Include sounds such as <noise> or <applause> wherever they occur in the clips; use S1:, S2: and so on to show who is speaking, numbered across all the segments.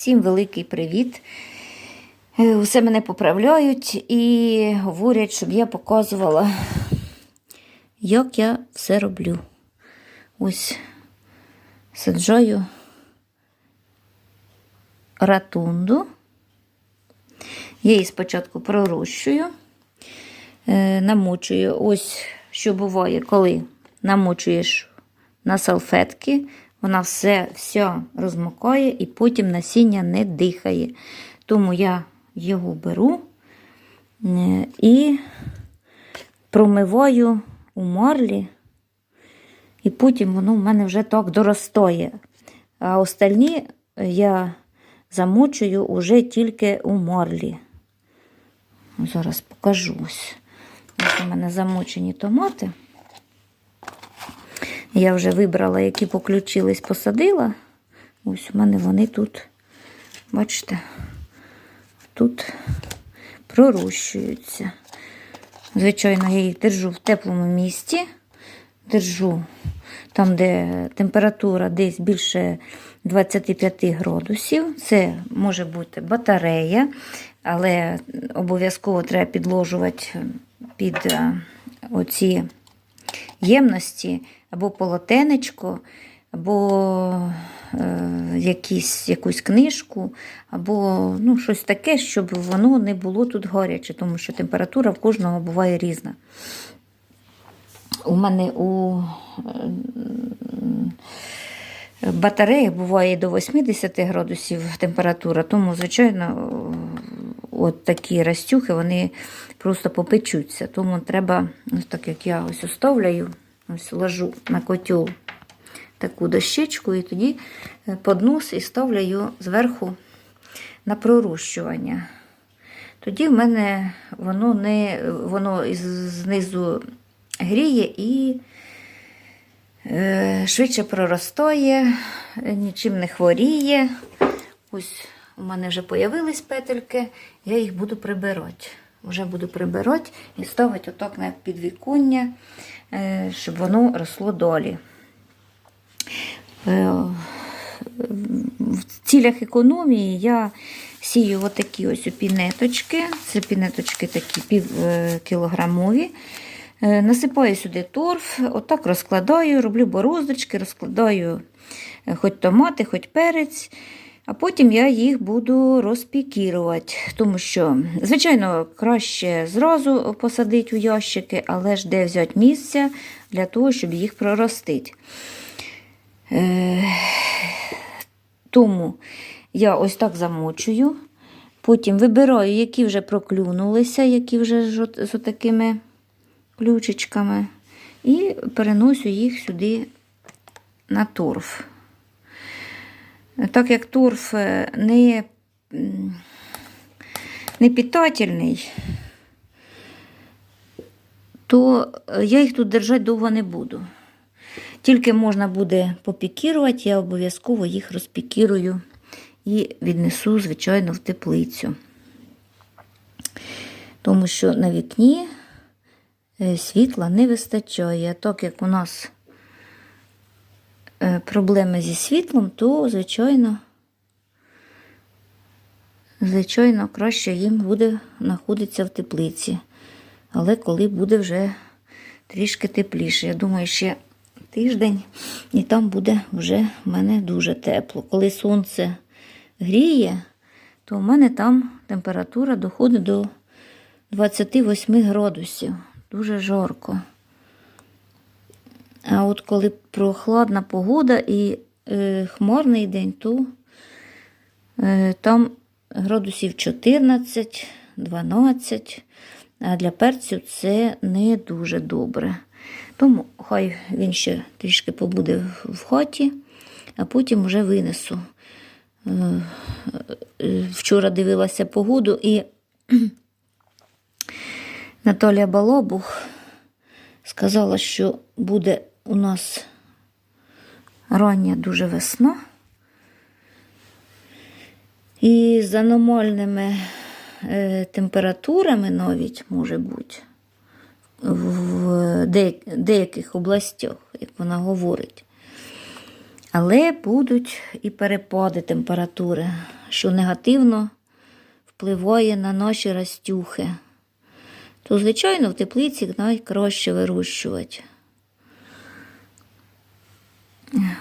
S1: Всім великий привіт. Е, Усе мене поправляють і говорять, щоб я показувала, як я все роблю. Ось саджаю ратунду. Я її спочатку пророщую, е, намочую. Ось що буває, коли намочуєш на салфетки, вона все, все розмокає і потім насіння не дихає. Тому я його беру е, і промиваю у марлі, і потім воно в мене вже так доростає. А остальні я замочую уже тільки у марлі. Зараз покажу. Ось у мене замочені томати. Я вже вибрала, які поключились, посадила. Ось у мене вони тут, бачите, тут пророщуються. Звичайно, я їх держу в теплому місці. Держу там, де температура десь більше 25 градусів. Це може бути батарея, але обов'язково треба підложувати під е, оці ємності або полотенечко, або е, якісь, якусь книжку, або ну, щось таке, щоб воно не було тут гаряче, тому що температура в кожного буває різна. У мене у е, батареї буває до 80 градусів температура, тому, звичайно, от такі розтюхи, вони просто попечуться. Тому треба, ось так як я ось оставляю, ось ложу на котел таку дощечку, і тоді поднос і ставлю зверху на пророщування. Тоді в мене воно не воно знизу гріє і е, швидше проростає, е, нічим не хворіє. Ось у мене вже появились петельки, я їх буду прибирати. Вже буду прибирати і ставити отак на підвіконня, е, щоб воно росло долі. Е, В цілях економії я сію отакі ось пінеточки. Це пінеточки такі пів е. Е, Насипаю сюди торф, отак розкладаю, роблю бороздочки, розкладаю е, хоч томати, хоч перець. А потім я їх буду розпікірувати, тому що, звичайно, краще зразу посадити у ящики, але ж де взяти місця для того, щоб їх проростити. Е, Тому я ось так замочую, потім вибираю, які вже проклюнулися, які вже з такими ключичками, і переношу їх сюди на торф. Так як торф е, не, не питательний, то е, я їх тут держати довго не буду. Тільки можна буде попікірувати, я обов'язково їх розпікірую і віднесу, звичайно, в теплицю. Тому що на вікні е, світла не вистачає. Так як у нас проблеми зі світлом, то, звичайно, звичайно, краще їм буде знаходитися в теплиці. Але коли буде вже трішки тепліше. Я думаю, ще тиждень, і там буде вже в мене дуже тепло. Коли сонце гріє, то в мене там температура доходить до 28 градусів. Дуже жарко. А от коли прохладна погода і е, хмарний день, то е, там градусів 14, 12. А для перцю це не дуже добре. Тому хай він ще трішки побуде в- хаті, а потім вже винесу. Е, е, Вчора дивилася погоду і <clears throat> Наталія Балобух сказала, що буде у нас рання дуже весна. І з аномальними е, температурами навіть може бути в деяких областях, як вона говорить. Але будуть і перепади температури. що негативно впливає на наші растюхи, то, звичайно, в теплиці найкраще вирощувати.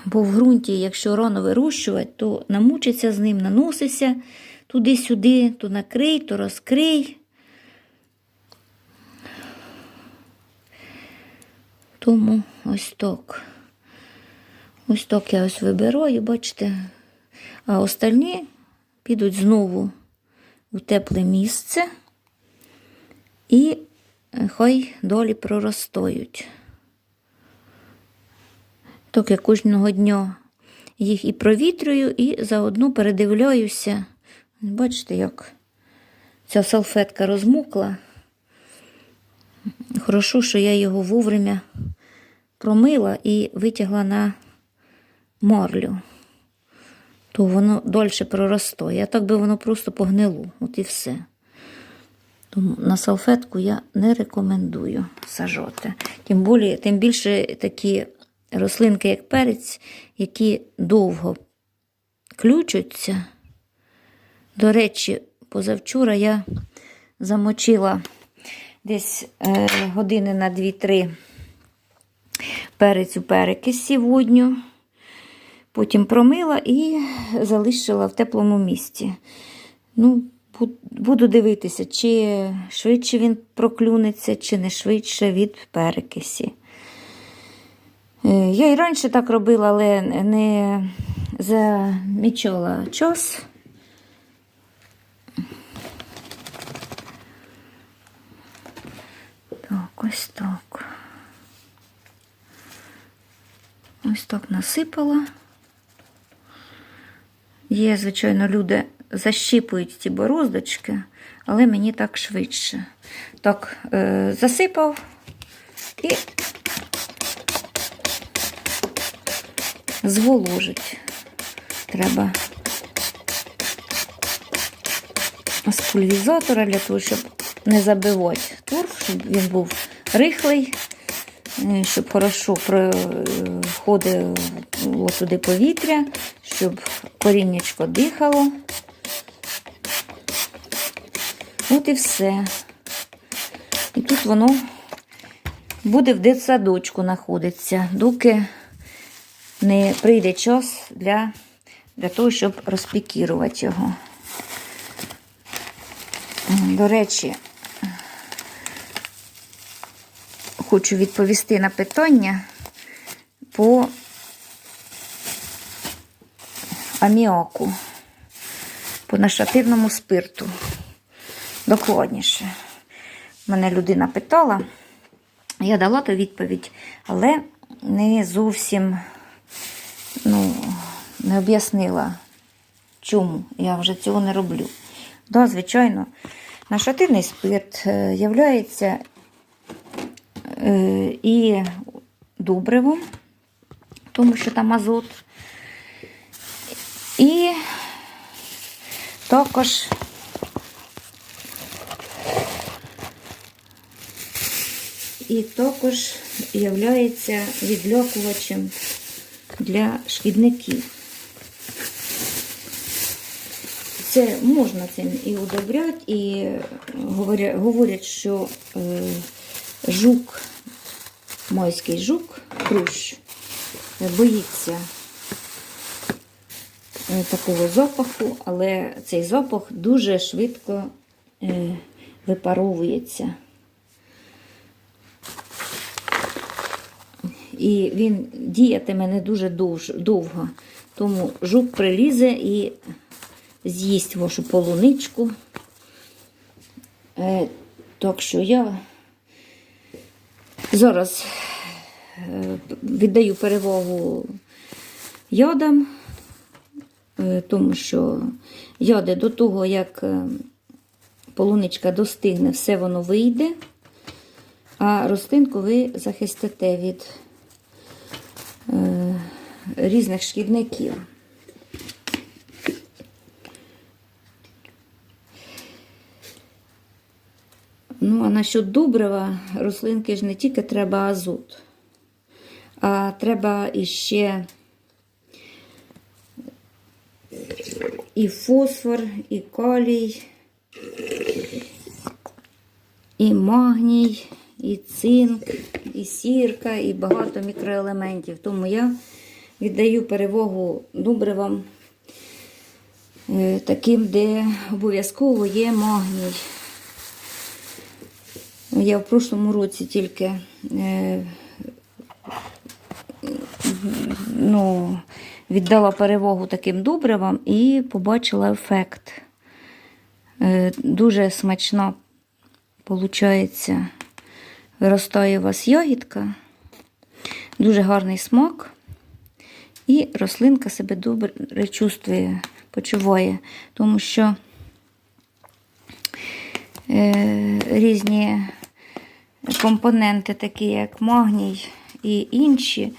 S1: Бо в ґрунті, якщо рано вирощувати, то намучиться з ним, наноситься туди-сюди, то накрий, то розкрий. Тому ось так. Ось так я ось вибираю, бачите. А остальні підуть знову у тепле місце і хай долі проростають. Так я кожного дня їх і провітрюю, і заодно передивляюся. Бачите, як ця салфетка розмокла. Хорошо, що я його вовремя промила і витягла на марлю, то воно дольше проростає. А так би воно просто погнило. От і все. Тому на салфетку я не рекомендую сажати. Тим, тим більше такі рослинки, як перець, які довго ключуться. До речі, позавчора я замочила десь е, години на 2-3 перець у перекисі водню. Потім промила і залишила в теплому місці. Ну, буду дивитися, чи швидше він проклюнеться, чи не швидше від перекисі. Е, Я і раніше так робила, але не замічала час. Так, ось так. Ось так насипала. Є, звичайно, люди защіпують ці бороздочки, але мені так швидше. Так, е, засипав і зволожить. Треба з пульвізатора для того, щоб не забивати торф, щоб він був рихлий, е, щоб хорошо проходило туди повітря, щоб коріннячко дихало. От і все. І тут воно буде в дитсадочку знаходитися, доки не прийде час для, для того, щоб розпікірувати його. До речі, хочу відповісти на питання по аміаку, по нашатирному спирту. Докладніше. Мене людина питала, я дала то відповідь, але не зовсім не об'яснила, чому я вже цього не роблю. Да, звичайно, нашатирний спирт е, являється е, і добривом, тому що там азот. І також і також являється відлякувачем для шкідників. Це можна цим і удобряти, і говорять, говорять що е, жук, майський жук, хрущ, боїться е, такого запаху, але цей запах дуже швидко е, випаровується. І він діятиме не дуже довго. Тому жук прилізе і з'їсть вашу полуничку. Е, так що я зараз е, віддаю перевагу ядам, е, тому що яди до того, як полуничка достигне, все воно вийде, а рослинку ви захистите від різних шкідників. Ну, а насчет добрива, рослинки ж не тільки треба азот, а треба іще і фосфор, і калій, і магній, і цинк, і сірка, і багато мікроелементів. Тому я віддаю перевагу добривам е, таким, де обов'язково є магній. Я в прошлому році тільки е, ну, віддала перевагу таким добривам і побачила ефект. Е, Дуже смачна, виходить, виростає у вас ягідка, дуже гарний смак, і рослинка себе добре чувствує, почуває, тому що е, різні компоненти, такі як магній і інші,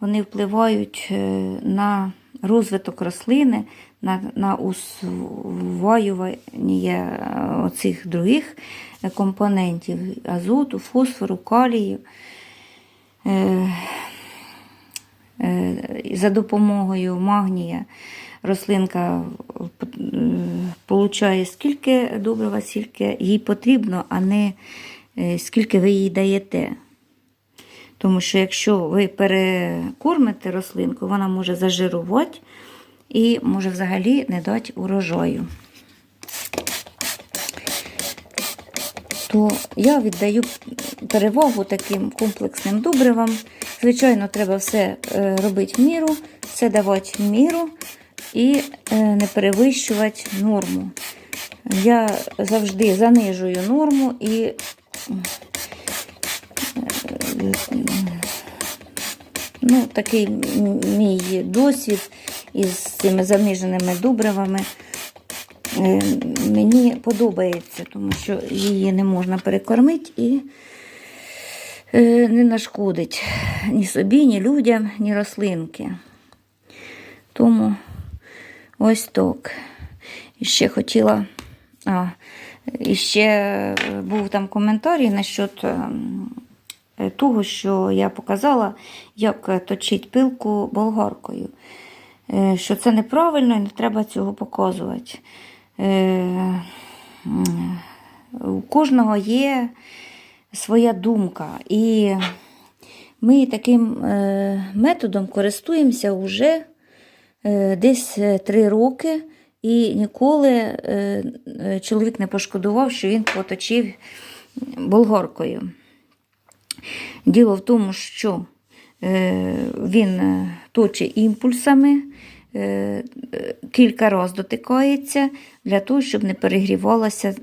S1: вони впливають е, на розвиток рослини, на, на усвоювання е, оцих других е, компонентів азоту, фосфору, калію. За допомогою магнія рослинка отримує скільки добрива, скільки їй потрібно, а не скільки ви їй даєте. Тому що якщо ви перекормите рослинку, вона може зажирувати і може взагалі не дати урожаю. То я віддаю перевагу таким комплексним добривам. Звичайно, треба все е, робити в міру, все давати в міру і е, не перевищувати норму. Я завжди занижую норму і ну, такий мій досвід із цими заниженими добривами е, мені подобається, тому що її не можна перекормити і е, не нашкодить ні собі, ні людям, ні рослинки. Тому ось так. І ще хотіла. А, і ще був там коментарій насчет е, того, що я показала, як точить пилку болгаркою. Е, Що це неправильно і не треба цього показувати. Е, У кожного є своя думка. І ми таким е, методом користуємося вже е, десь е, три роки, і ніколи е, е, чоловік не пошкодував, що він поточив болгаркою. Діло в тому, що е, він точить імпульсами, кілька разів дотикається для того, щоб не перегрівалася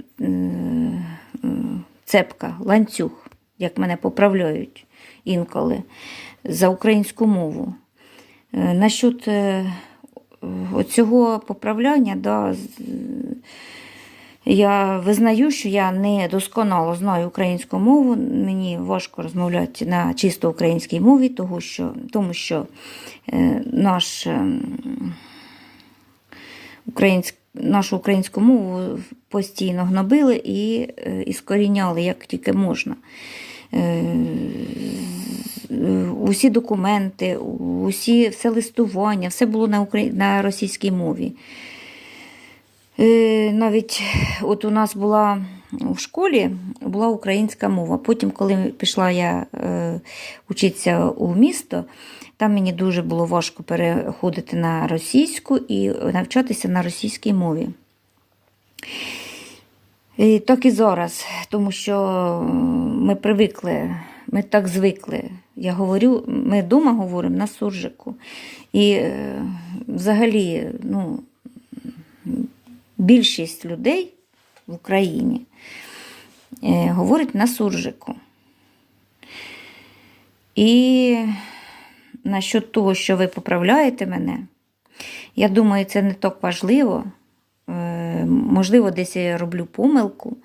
S1: цепка, ланцюг, як мене поправляють інколи за українську мову. Насчет е, цього поправляння, да, я визнаю, що я не досконало знаю українську мову. Мені важко розмовляти на чисто українській мові, тому що, тому що е, наш, ем, українськ, нашу українську мову постійно гнобили і е, іскоріняли як тільки можна. Е, усі документи, усі, все листування, все було на, украї... на російській мові. Е, Навіть от у нас була в школі була українська мова. Потім, коли пішла я е, учитися у місто, там мені дуже було важко переходити на російську і навчатися на російській мові. І так і зараз, тому що ми привикли, ми так звикли. Я говорю, ми вдома говоримо на суржику. І е, взагалі, ну, більшість людей в Україні е, говорить на суржику. І насчет того, що ви поправляєте мене, я думаю, це не так важливо. Можливо, десь я роблю помилку.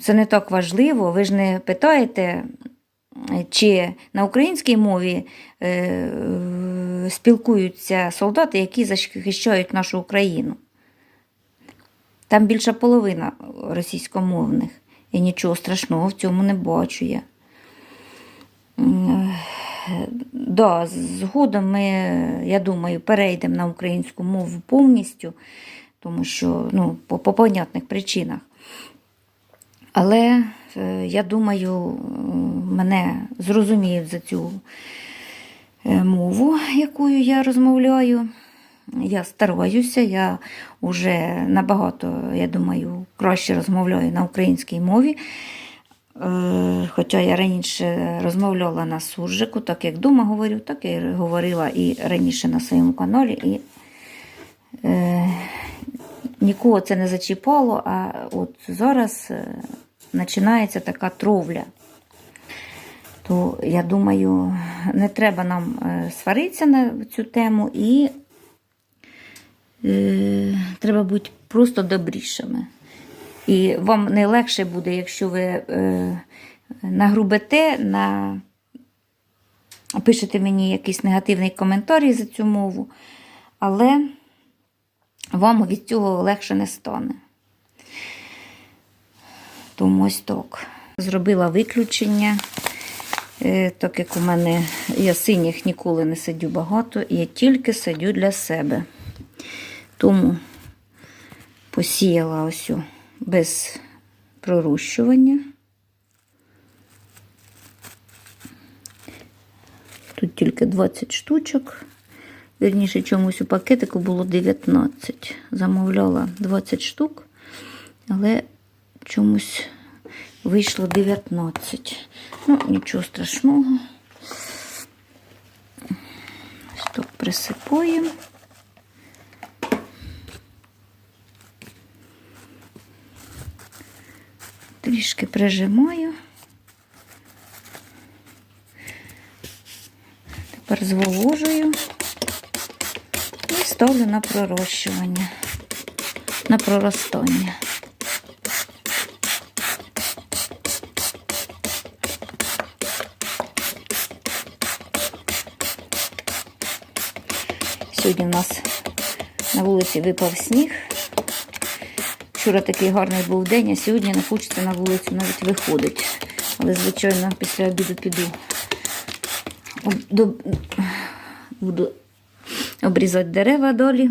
S1: Це не так важливо. Ви ж не питаєте, чи на українській мові е, спілкуються солдати, які захищають нашу Україну. Там більша половина російськомовних. І нічого страшного в цьому не бачу я. Да, згодом ми, я думаю, перейдемо на українську мову повністю, тому що ну, по, по понятних причинах. Але е, я думаю, мене зрозуміють за цю е, мову, якою я розмовляю. Я стараюся, я вже набагато, я думаю, краще розмовляю на українській мові. Е, Хоча я раніше розмовляла на суржику, так як вдома говорю, так і говорила і раніше на своєму каналі. І е, нікого це не зачіпало, а от зараз е, починається така тровля. То я думаю, не треба нам е, сваритися на цю тему і е, треба бути просто добрішими. І вам не легше буде, якщо ви е, нагрубите, на... пишете мені якийсь негативний коментарій за цю мову, але вам від цього легше не стане. Тому ось так. Зробила виключення, е, так як у мене я синіх ніколи не сидю багато, я тільки сидю для себе. Тому посіяла ось без пророщування. Тут тільки 20 штучок. Вірніше, чомусь у пакетику було 19. Замовляла 20 штук, але чомусь вийшло 19. Ну, нічого страшного. Ось тут присипуємо. Трішки прижимаю. Тепер зволожую і ставлю на пророщування, на проростання. Сьогодні в нас на вулиці випав сніг. Вчора такий гарний був день, а сьогодні не хочеться на вулицю навіть виходити. Але, звичайно, після обіду піду. Буду обрізати дерева долі,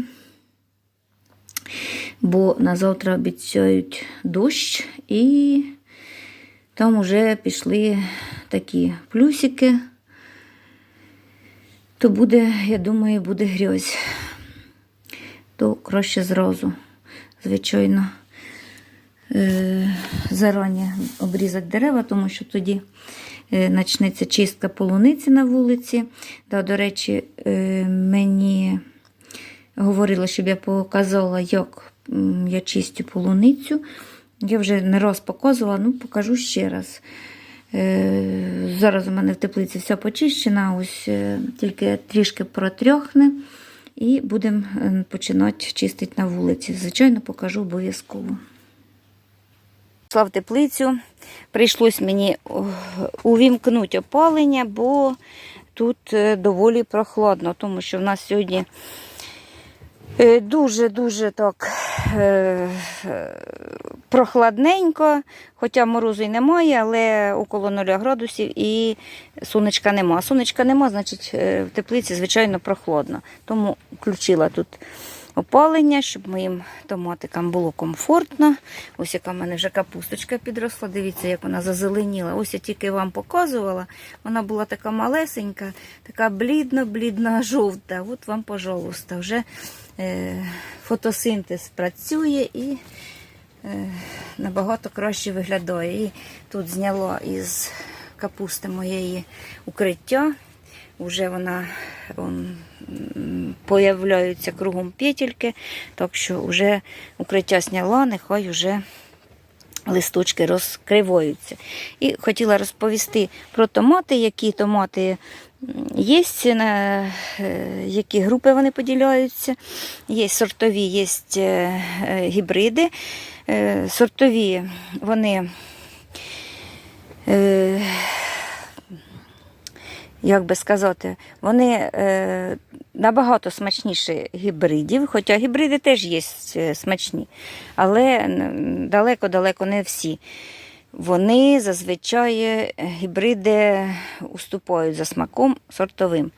S1: бо на завтра обіцяють дощ, і там вже пішли такі плюсики. То буде, я думаю, буде грязь. То краще зразу, звичайно, зарані обрізати дерева, тому що тоді е, почнеться чистка полуниці на вулиці. Да, до речі, е, мені говорили, щоб я показала, як я чистю полуницю. Я вже не раз показувала, ну покажу ще раз. Е, Зараз у мене в теплиці все почищена, ось е, тільки трішки протрьохне. І будемо е, починати чистити на вулиці. Звичайно, покажу обов'язково. Пішла в теплицю. Прийшлось мені увімкнути опалення, бо тут е, доволі прохладно, тому що в нас сьогодні е, дуже-дуже так е, е, прохладненько, хоча морозу й немає, але около 0 градусів і сонечка нема. Сонечка нема, значить е, в теплиці, звичайно, прохладно. Тому включила тут опалення, щоб моїм томатикам було комфортно. Ось яка в мене вже капусточка підросла. Дивіться, як вона зазеленіла. Ось я тільки вам показувала. Вона була така малесенька, така блідно-блідно жовта. От вам, пожалуйста, вже е, фотосинтез працює і е, набагато краще виглядає. І тут зняла із капусти моєї укриття. Уже вона появляються кругом петельки, так що вже укриття зняла, нехай вже листочки розкриваються. І хотіла розповісти про томати, які томати є, на е, які групи вони поділяються. Є сортові, є е, гібриди. Е, Сортові вони. Як би сказати, вони е, набагато смачніші гібридів, хоча гібриди теж є е, смачні, але далеко-далеко не всі. вони зазвичай е, гібриди уступають за смаком сортовим.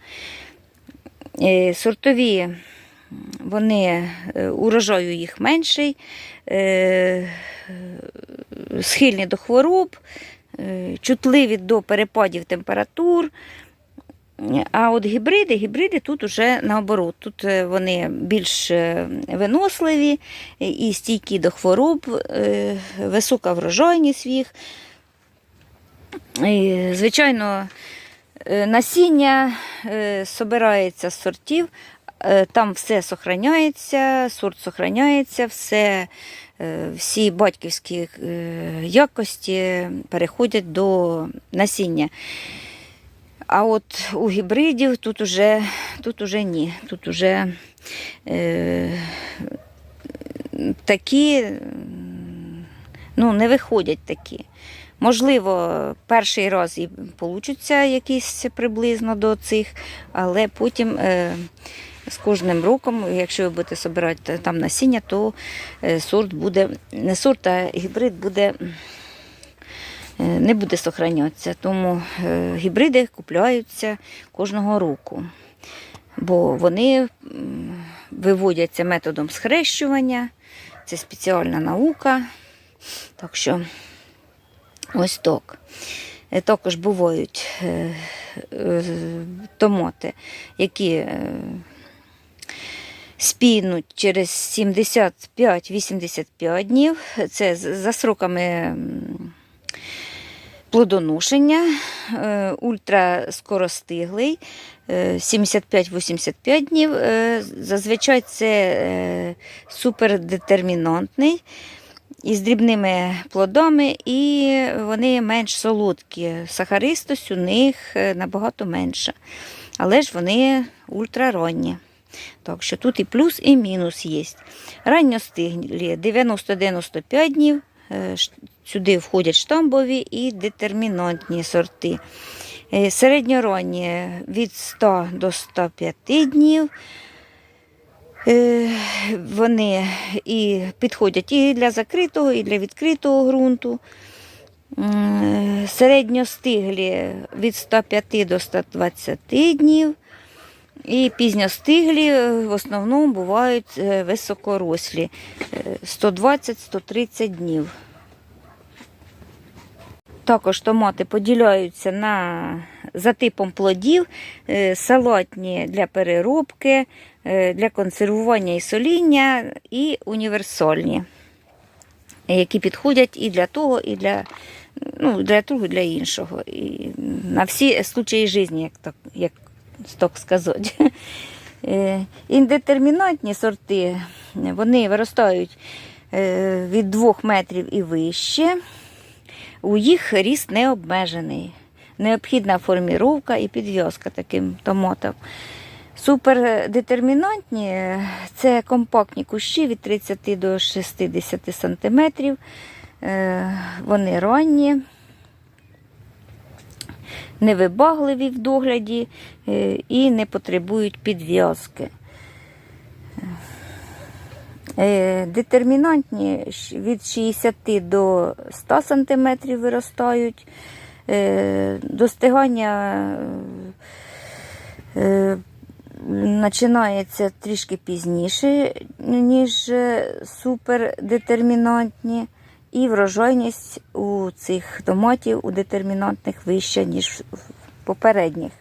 S1: Е, Сортові вони урожаю їх менший, схильні до хвороб, чутливі до перепадів температур. А от гібриди, гібриди тут уже наоборот. Тут е, вони більш е, виносливі і стійкі до хвороб, е, висока врожайність їх. І, Звичайно, насіння собирається з сортів, там все сохраняється, сорт сохраняється, все, всі батьківські якості переходять до насіння. А от у гібридів тут уже, тут уже ні. Тут уже е, такі ну, не виходять такі. Можливо, перший раз і получаться якісь приблизно до цих, але потім е, з кожним роком, якщо ви будете збирати там насіння, то е, сорт буде, не сорт, а гібрид буде не буде сохранятися. Тому е, гібриди купляються кожного року, бо вони виводяться методом схрещування, це спеціальна наука. Так що ось так. Е, Також бувають е, е, томати, які е, спійнуть через 75-85 днів. Це за сроками плодоношення, е, ультраскоростиглий, е, 75-85 днів. Е, Зазвичай це е, супердетермінантний із дрібними плодами, і вони менш солодкі. Сахаристость у них е, набагато менша. Але ж вони ультраранні. Так що тут і плюс, і мінус є. Ранньостиглі 90-95 днів. Е, Сюди входять штамбові і детермінантні сорти. Е, Середньоранні від 100 до 105 днів. Е, Вони і підходять і для закритого, і для відкритого ґрунту. Середньостиглі від 105 до 120 днів. І пізньостиглі е, в основному бувають е, високорослі е, 120-130 днів. Також томати поділяються на, за типом плодів, е, салатні для переробки, е, для консервування і соління, і універсальні, які підходять і для того, і для, ну, для того, і для іншого. І на всі случаї життя, як як так сказати. Е, Індетермінантні сорти вони виростають е, від 2 метрів і вище. У їх ріст не обмежений. Необхідна форміровка і підв'язка таким томатам. Супердетермінантні е, це компактні кущі від 30 до 60 см. Вони ранні, невибагливі в догляді е, і не потребують підв'язки. Е, Детермінантні від 60 до 100 см виростають. Е, Достигання починається трішки пізніше, ніж супердетермінантні. І врожайність у цих томатів у детермінантних вища, ніж в попередніх.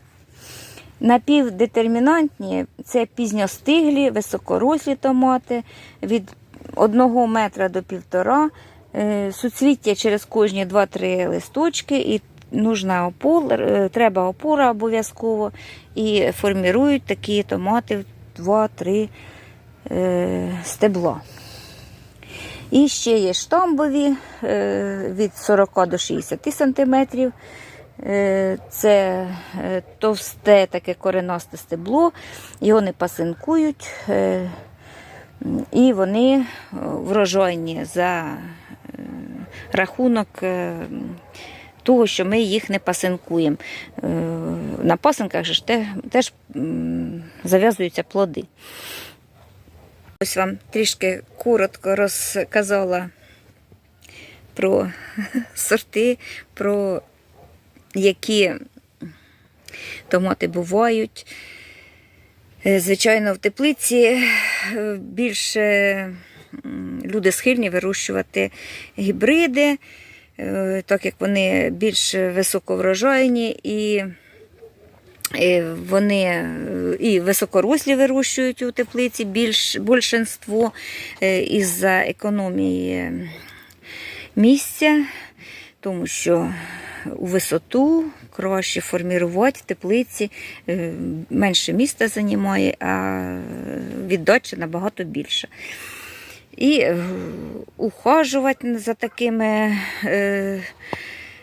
S1: Напівдетермінантні це пізньостиглі, високорослі томати від 1 метра до 1,5 Е, Суцвіття через кожні 2-3 листочки, і нужна опора, е, треба опора обов'язково. І формірують такі томати в 2-3 е, стебла. І ще є штамбові е, від 40 до 60 сантиметрів. Е, Це е, товсте таке коренасте стебло, його не пасинкують, і вони врожайні за рахунок того, що ми їх не пасинкуємо. На пасинках же теж зав'язуються плоди. Ось вам трішки коротко розказала про <laughs> сорти, про які томати бувають. Е, Звичайно, в теплиці е, більше люди схильні вирощувати гібриди, е, так як вони більш високоврожайні і вони е, і високорослі вирощують у теплиці більш, більшинство е, із-за економії місця, тому що у висоту краще формувати в теплиці, е, менше міста займає, а віддача набагато більше. І ухажувати за такими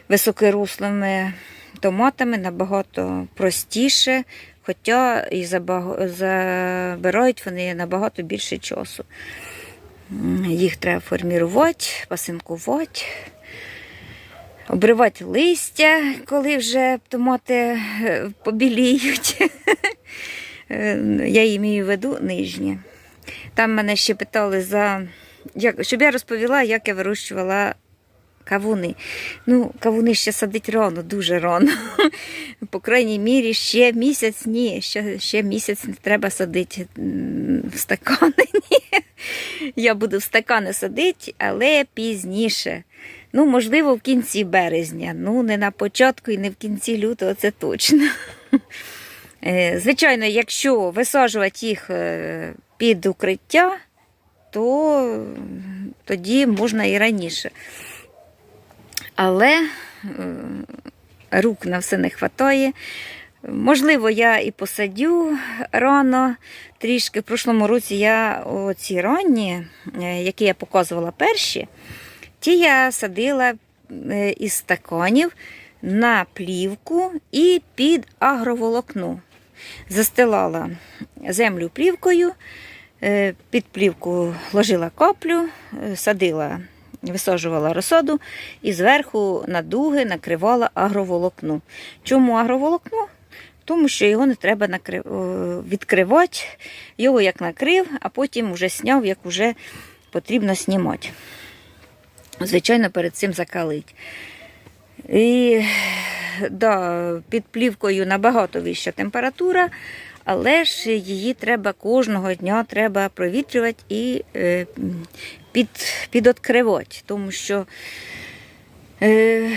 S1: високорослими томатами набагато простіше, хоча і забирають вони набагато більше часу. Їх треба формірувати, пасинкувати, обривати листя, коли вже томати е, побіліють. <laughs> Я її маю в виду нижні. Там мене ще питали за. Як, щоб я розповіла, як я вирощувала кавуни. Ну, кавуни ще садить рано, дуже рано. <laughs> По крайній мірі, ще місяць ні, ще, ще місяць не треба садити в стакани. <laughs> Ні. Я буду в стакани садити, але пізніше. Ну, можливо, в кінці березня. Ну, не на початку і не в кінці лютого, це точно. <laughs> Е, Звичайно, якщо висаджувати їх е, під укриття, то тоді можна і раніше. Але рук на все не вистачає. Можливо, я і посадю рано трішки. В прошлому році я оці ранні, е, які я показувала перші, ті я садила е, із стаканів на плівку і під агроволокно. Застилала землю плівкою, е, під плівку ложила каплю, е, садила, висаджувала розсаду і зверху на дуги накривала агроволокно. Чому агроволокно? Тому що його не треба накри... відкривати, його як накрив, а потім вже сняв, як вже потрібно знімати. Звичайно, перед цим закалить. І да, під плівкою набагато вища температура, але ж її треба кожного дня треба провітрювати і е, під, підоткривати, тому що е,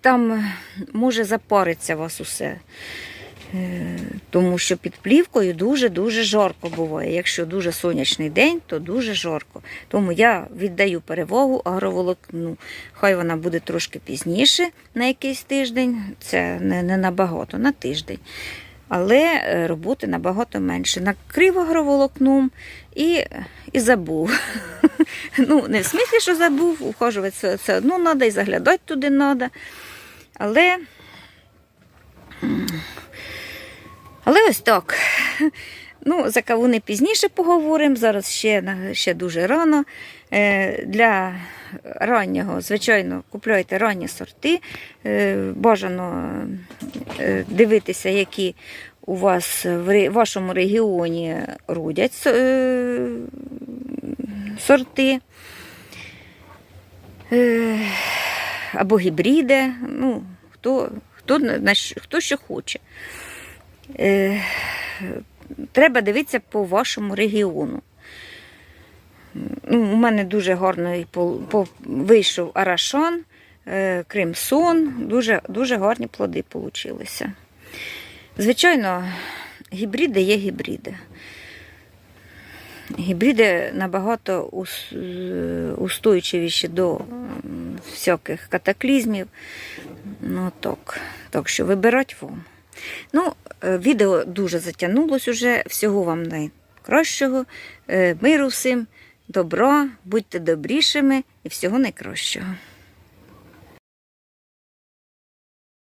S1: там може запаритися вас усе. Е, Тому що під плівкою дуже-дуже жарко буває. Якщо дуже сонячний день, то дуже жарко. Тому я віддаю перевагу агроволокну. Хай вона буде трошки пізніше на якийсь тиждень, це не, не набагато, на тиждень. Але е, роботи набагато менше. Накрив агроволокном і, і забув. <laughs> Ну, не в смислі, що забув, ухожувати все, все одно треба і заглядати туди треба. Але Але ось так. Ну, за кавуни пізніше поговоримо. Зараз ще, ще дуже рано. Е, Для раннього, звичайно, купляйте ранні сорти. Е, Бажано е, дивитися, які у вас в вашому регіоні родять е, сорти. Е, Або гібриди. Ну, хто, хто, хто що хоче. Е, треба дивитися по вашому регіону. Ну, у мене дуже гарний вийшов арашон, е, кримсон, дуже, дуже гарні плоди получилися. Звичайно, гібриди є гібриди. Гібриди набагато устойчивіші до всяких катаклізмів. Ну, так. так що вибирать вам. Ну, е, відео дуже затягнулось уже. Всього вам найкращого. Е, Миру всім, добра, будьте добрішими і всього найкращого.